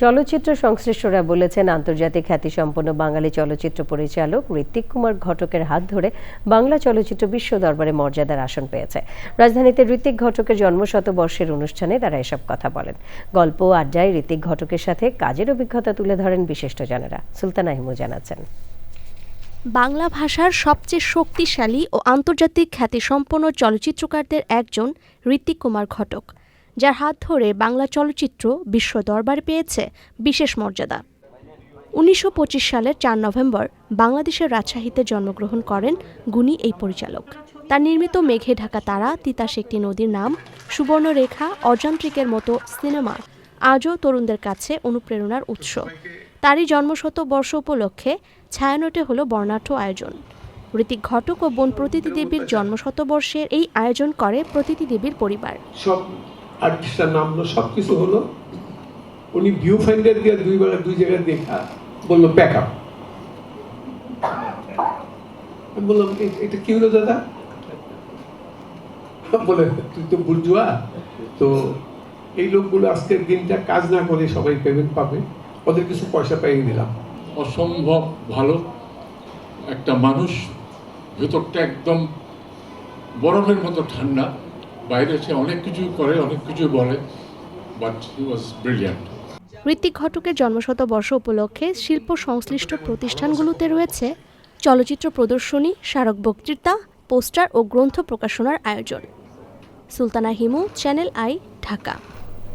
চলচ্চিত্র সংশ্লিষ্টরা বলেছেন, আন্তর্জাতিক খ্যাতিসম্পন্ন বাঙালি চলচ্চিত্র পরিচালক ঋত্বিক কুমার ঘটকের হাত ধরে বাংলা চলচ্চিত্র বিশ্ব দরবারে মর্যাদার আসন পেয়েছে। রাজধানীতে ঋত্বিক ঘটকের জন্মশতবর্ষের অনুষ্ঠানে তারা এসব কথা বলেন। গল্প আড্ডায় ঋত্বিক ঘটকের সাথে কাজের অভিজ্ঞতা তুলে ধরেন বিশিষ্টজনেরা সুলতানা হিমু জানাচ্ছেন। বাংলা ভাষার সবচেয়ে শক্তিশালী ও আন্তর্জাতিক খ্যাতিসম্পন্ন চলচ্চিত্রকারদের একজন ঋত্বিক কুমার ঘটক। যার হাত ধরে বাংলা চলচ্চিত্র বিশ্ব দরবারে পেয়েছে বিশেষ মর্যাদা। উনিশশো পঁচিশ সালের চার নভেম্বর বাংলাদেশের রাজশাহীতে জন্মগ্রহণ করেন গুণী এই পরিচালক। তার নির্মিত মেঘে ঢাকা তারা, তিতাস একটি নদীর নাম, সুবর্ণরেখা, অযান্ত্রিকের মতো সিনেমা আজও তরুণদের কাছে অনুপ্রেরণার উৎস। তারই জন্মশত বর্ষ উপলক্ষে ছায়ানটে হলো বর্ণাঢ্য আয়োজন। ঋতিক ঘটক ও বোন প্রতীতি দেবীর জন্মশতবর্ষের এই আয়োজন করে প্রতীতি দেবীর পরিবার। আর্টিস্টরা নামলো সব কিছু হলো, উনি ভিউ ফাইন্ডার দিয়ে দুই বেলা দুই জায়গায় দেখা, বলল প্যাক আপ বললাম এটা কি হলো দাদা? বলে, তুই তো বুর্জুয়া। তো এই লোকগুলো আজকের দিনটা কাজ না করে সবাই পেমেন্ট পাবে, ওদের কিছু পয়সা পাইয়ে দিলাম অসম্ভব ভালো। একটা মানুষ, ভেতরটা একদম বরফের মতো ঠান্ডা। বাইরে সে অনেক কিছু করে, অনেক কিছু বলে but he was brilliant Ritwik ঘটকের জন্মশতবর্ষ উপলক্ষে শিল্প সংশ্লিষ্ট প্রতিষ্ঠানগুলোতে রয়েছে চলচ্চিত্র প্রদর্শনী, স্মারক বক্তৃতা, পোস্টার ও গ্রন্থ প্রকাশনার আয়োজন। Sultana Himu channel I Dhaka.